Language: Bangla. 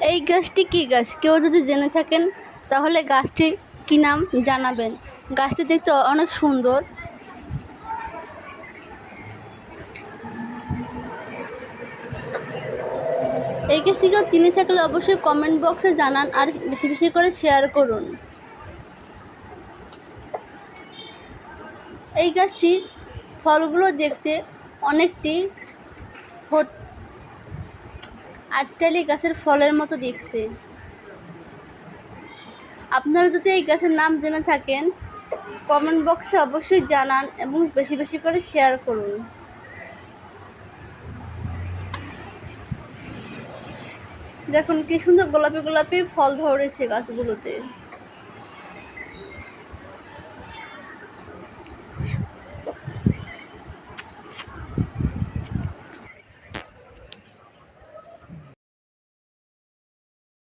এই গাছটি কী গাছ? কেউ যদি জেনে থাকেন, তাহলে গাছটির কী নাম জানাবেন? গাছটি দেখতে অনেক সুন্দর। এই গাছটি কেউ চিনে থাকলে অবশ্যই কমেন্ট বক্সে জানান আর বেশি বেশি করে শেয়ার করুন। এই গাছটির ফলগুলো দেখতে অনেকটি হট আটটালি গাছের ফলের মতো দেখতে। আপনারা যদি এই গাছের নাম জেনে থাকেন কমেন্ট বক্সে অবশ্যই জানান এবং বেশি বেশি করে শেয়ার করুন। দেখুন কি সুন্দর গোলাপি গোলাপি ফল ধরেছে গাছগুলোতে।